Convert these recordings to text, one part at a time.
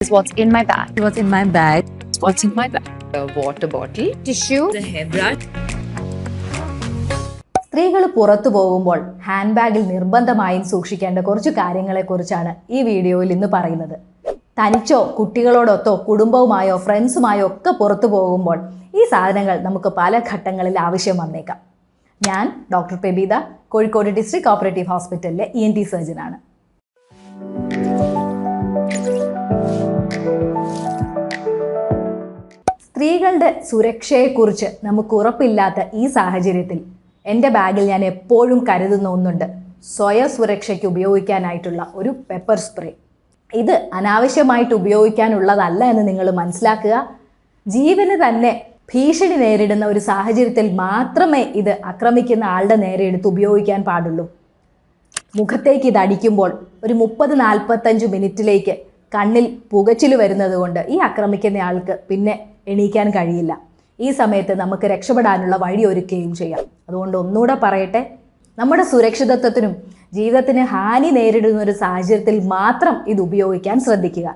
is what's in my bag. What's in my bag? What's in my bag? a water bottle, Tissue. The hairbrush. സ്ത്രീകൾ പുറത്തു പോകുമ്പോൾ hand ബാഗിൽ നിർബന്ധമായും സൂക്ഷിക്കേണ്ട കുറച്ച് കാര്യങ്ങളെക്കുറിച്ചാണ് ഈ വീഡിയോയിൽ ഇന്ന് പറയുന്നത് തനിച്ചോ കുട്ടികളോടൊത്തോ കുടുംബവുമായോ ഫ്രണ്ട്സുമായോ ഒക്കെ പുറത്തു പോകുമ്പോൾ ഈ സാധനങ്ങൾ നമുക്ക് പല ഘട്ടങ്ങളിൽ ആവശ്യം വന്നേക്കാം ഞാൻ doctor Pebitha Kozhikode district cooperative ഹോസ്പിറ്റലിലെ ഇ എൻ ടി സർജനാണ് സ്ത്രീകളുടെ സുരക്ഷയെക്കുറിച്ച് നമുക്ക് ഉറപ്പില്ലാത്ത ഈ സാഹചര്യത്തിൽ എന്റെ ബാഗിൽ ഞാൻ എപ്പോഴും കരുതുന്ന ഒന്നുണ്ട്. സ്വയ സുരക്ഷയ്ക്ക് ഉപയോഗിക്കാനായിട്ടുള്ള ഒരു പെപ്പർ സ്പ്രേ ഇത് അനാവശ്യമായിട്ട് ഉപയോഗിക്കാനുള്ളതല്ല എന്ന് നിങ്ങൾ മനസ്സിലാക്കുക. ജീവന് തന്നെ ഭീഷണി നേരിടുന്ന ഒരു സാഹചര്യത്തിൽ മാത്രമേ ഇത് ആക്രമിക്കുന്ന ആളുടെ നേരെ എടുത്ത് ഉപയോഗിക്കാൻ പാടുള്ളൂ. മുഖത്തേക്ക് ഇത് അടിക്കുമ്പോൾ ഒരു മുപ്പത് നാൽപ്പത്തഞ്ച് മിനിറ്റിലേക്ക് കണ്ണിൽ പുകച്ചിൽ വരുന്നത് കൊണ്ട് ഈ ആക്രമിക്കുന്നയാൾക്ക് പിന്നെ എണീക്കാൻ കഴിയില്ല. ഈ സമയത്ത് നമുക്ക് രക്ഷപ്പെടാനുള്ള വഴി ഒരുക്കുകയും ചെയ്യാം. അതുകൊണ്ട് ഒന്നുകൂടെ പറയട്ടെ നമ്മുടെ സുരക്ഷിതത്വത്തിനും ജീവിതത്തിന് ഹാനി നേരിടുന്ന ഒരു സാഹചര്യത്തിൽ മാത്രം ഇത് ഉപയോഗിക്കാൻ ശ്രദ്ധിക്കുക.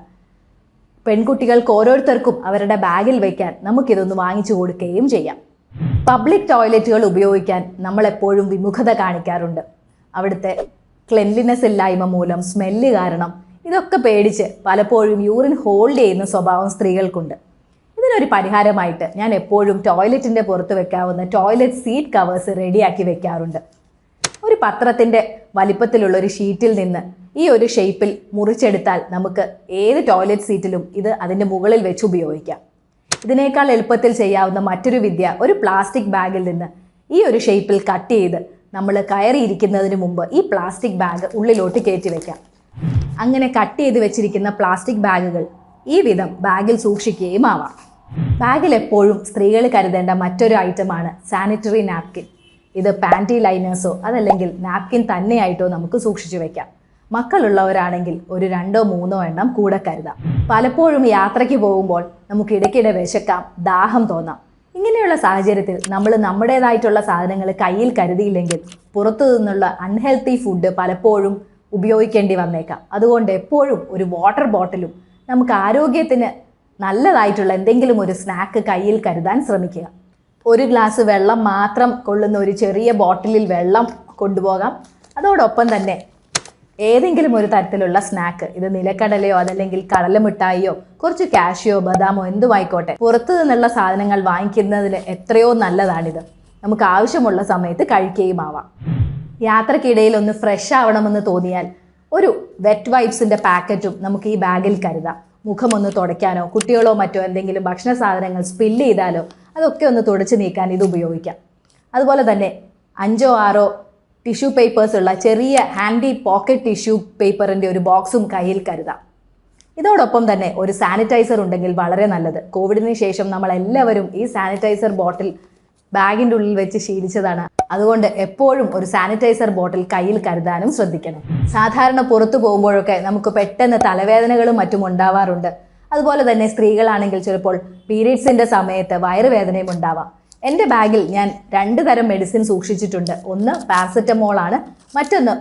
പെൺകുട്ടികൾക്ക് ഓരോരുത്തർക്കും അവരുടെ ബാഗിൽ വയ്ക്കാൻ നമുക്കിതൊന്ന് വാങ്ങിച്ചു കൊടുക്കുകയും ചെയ്യാം. പബ്ലിക് ടോയ്ലറ്റുകൾ ഉപയോഗിക്കാൻ നമ്മൾ എപ്പോഴും വിമുഖത കാണിക്കാറുണ്ട്. അവിടുത്തെ ക്ലെൻലിനെസ് ഇല്ലായ്മ മൂലം സ്മെല്ല് കാരണം ഇതൊക്കെ പേടിച്ച് പലപ്പോഴും യൂറിൻ ഹോൾഡ് ചെയ്യുന്ന സ്വഭാവം സ്ത്രീകൾക്കുണ്ട്. ഇതിനൊരു പരിഹാരമായിട്ട് ഞാൻ എപ്പോഴും ടോയ്ലറ്റിന്റെ പുറത്ത് വെക്കാവുന്ന ടോയ്ലറ്റ് സീറ്റ് കവേഴ്സ് റെഡിയാക്കി വെക്കാറുണ്ട്. ഒരു പത്രത്തിന്റെ വലിപ്പത്തിലുള്ള ഒരു ഷീറ്റിൽ നിന്ന് ഈ ഒരു ഷേപ്പിൽ മുറിച്ചെടുത്താൽ നമുക്ക് ഏത് ടോയ്ലറ്റ് സീറ്റിലും ഇത് അതിന്റെ മുകളിൽ വെച്ച് ഉപയോഗിക്കാം. ഇതിനേക്കാൾ എളുപ്പത്തിൽ ചെയ്യാവുന്ന മറ്റൊരു വിദ്യ ഒരു പ്ലാസ്റ്റിക് ബാഗിൽ നിന്ന് ഈ ഒരു ഷേപ്പിൽ കട്ട് ചെയ്ത് നമ്മൾ കയറിയിരിക്കുന്നതിന് മുമ്പ് ഈ പ്ലാസ്റ്റിക് ബാഗ് ഉള്ളിലോട്ട് കയറ്റി വയ്ക്കാം അങ്ങനെ കട്ട് ചെയ്ത് വെച്ചിരിക്കുന്ന പ്ലാസ്റ്റിക് ബാഗുകൾ ഈ വിധം ബാഗിൽ സൂക്ഷിക്കുകയും ആവാം. ബാഗിൽ എപ്പോഴും സ്ത്രീകൾ കരുതേണ്ട മറ്റൊരു ഐറ്റമാണ് സാനിറ്ററി നാപ്കിൻ ഇത് പാന്റി ലൈനേഴ്സോ അതല്ലെങ്കിൽ നാപ്കിൻ തന്നെയായിട്ടോ നമുക്ക് സൂക്ഷിച്ചു വെക്കാം. മക്കളുള്ളവരാണെങ്കിൽ ഒരു രണ്ടോ മൂന്നോ എണ്ണം കൂടെ കരുതാം. പലപ്പോഴും യാത്രയ്ക്ക് പോകുമ്പോൾ നമുക്ക് ഇടയ്ക്കിടെ വിശക്കാം ദാഹം തോന്നാം. ഇങ്ങനെയുള്ള സാഹചര്യത്തിൽ നമ്മൾ നമ്മുടേതായിട്ടുള്ള സാധനങ്ങൾ കയ്യിൽ കരുതിയില്ലെങ്കിൽ പുറത്തു നിന്നുള്ള അൺഹെൽത്തി ഫുഡ് പലപ്പോഴും ഉപയോഗിക്കേണ്ടി വന്നേക്കാം. അതുകൊണ്ട് എപ്പോഴും ഒരു വാട്ടർ ബോട്ടിലും നമുക്ക് ആരോഗ്യത്തിന് നല്ലതായിട്ടുള്ള എന്തെങ്കിലും ഒരു സ്നാക്ക് കയ്യിൽ കരുതാൻ ശ്രമിക്കുക. ഒരു ഗ്ലാസ് വെള്ളം മാത്രം കൊള്ളുന്ന ഒരു ചെറിയ ബോട്ടിലിൽ വെള്ളം കൊണ്ടുപോകാം. അതോടൊപ്പം തന്നെ ഏതെങ്കിലും ഒരു തരത്തിലുള്ള സ്നാക്ക് ഇത് നിലക്കടലയോ അതല്ലെങ്കിൽ കടലമിഠായിയോ കുറച്ച് കാഷ്യോ ബദാമോ എന്തുമായിക്കോട്ടെ പുറത്തു നിന്നുള്ള സാധനങ്ങൾ വാങ്ങിക്കുന്നതിന് എത്രയോ നല്ലതാണിത്. നമുക്ക് ആവശ്യമുള്ള സമയത്ത് കഴിക്കുകയും ആവാം. യാത്രക്കിടയിൽ ഒന്ന് ഫ്രഷ് ആവണമെന്ന് തോന്നിയാൽ ഒരു വെറ്റ് വൈപ്സിന്റെ പാക്കറ്റും നമുക്ക് ഈ ബാഗിൽ കരുതാം. മുഖമൊന്ന് തുടയ്ക്കാനോ കുട്ടികളോ മറ്റോ എന്തെങ്കിലും ഭക്ഷണ സാധനങ്ങൾ സ്പില്ല് ചെയ്താലോ അതൊക്കെ ഒന്ന് തുടച്ച് നീക്കാൻ ഇത് ഉപയോഗിക്കാം. അതുപോലെ തന്നെ അഞ്ചോ ആറോ ടിഷ്യൂ പേപ്പേഴ്സ് ഉള്ള ചെറിയ ഹാൻഡി പോക്കറ്റ് ടിഷ്യൂ പേപ്പറിന്റെ ഒരു ബോക്സും കയ്യിൽ കരുതാം. ഇതോടൊപ്പം തന്നെ ഒരു സാനിറ്റൈസർ ഉണ്ടെങ്കിൽ വളരെ നല്ലത്. കോവിഡിന് ശേഷം നമ്മളെല്ലാവരും ഈ സാനിറ്റൈസർ ബോട്ടിൽ ബാഗിന്റെ ഉള്ളിൽ വെച്ച് ശീലിച്ചതാണ്. അതുകൊണ്ട് എപ്പോഴും ഒരു സാനിറ്റൈസർ ബോട്ടിൽ കയ്യിൽ കരുതാനും ശ്രദ്ധിക്കണം. സാധാരണ പുറത്തു പോകുമ്പോഴൊക്കെ നമുക്ക് പെട്ടെന്ന് തലവേദനകളും മറ്റും ഉണ്ടാവാറുണ്ട്. അതുപോലെ തന്നെ സ്ത്രീകളാണെങ്കിൽ ചിലപ്പോൾ പീരീഡ്സിന്റെ സമയത്ത് വയറുവേദനയും ഉണ്ടാവാം. എന്റെ ബാഗിൽ ഞാൻ രണ്ട് തരം മെഡിസിൻ സൂക്ഷിച്ചിട്ടുണ്ട്. ഒന്ന് പാരസെറ്റമോൾ ആണ്. മറ്റൊന്ന്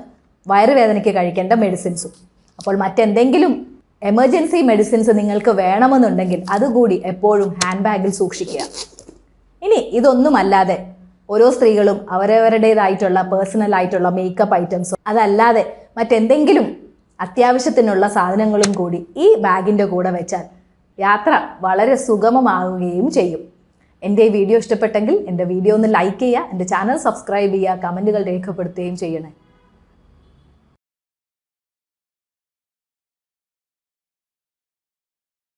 വയറുവേദനയ്ക്ക് കഴിക്കേണ്ട മെഡിസിൻസും. അപ്പോൾ മറ്റെന്തെങ്കിലും എമർജൻസി മെഡിസിൻസ് നിങ്ങൾക്ക് വേണമെന്നുണ്ടെങ്കിൽ അതുകൂടി എപ്പോഴും ഹാൻഡ് ബാഗിൽ സൂക്ഷിക്കുക. ഇനി ഇതൊന്നുമല്ലാതെ ഓരോ സ്ത്രീകളും അവരവരുടേതായിട്ടുള്ള പേഴ്സണൽ ആയിട്ടുള്ള മേക്കപ്പ് ഐറ്റംസും അതല്ലാതെ മറ്റെന്തെങ്കിലും അത്യാവശ്യത്തിനുള്ള സാധനങ്ങളും കൂടി ഈ ബാഗിന്റെ കൂടെ വെച്ചാൽ യാത്ര വളരെ സുഗമമാവുകയും ചെയ്യും. എന്റെ വീഡിയോ ഇഷ്ടപ്പെട്ടെങ്കിൽ എന്റെ വീഡിയോ ഒന്ന് ലൈക്ക് ചെയ്യുക എന്റെ ചാനൽ സബ്സ്ക്രൈബ് ചെയ്യുക കമന്റുകൾ രേഖപ്പെടുത്തുകയും ചെയ്യണേ.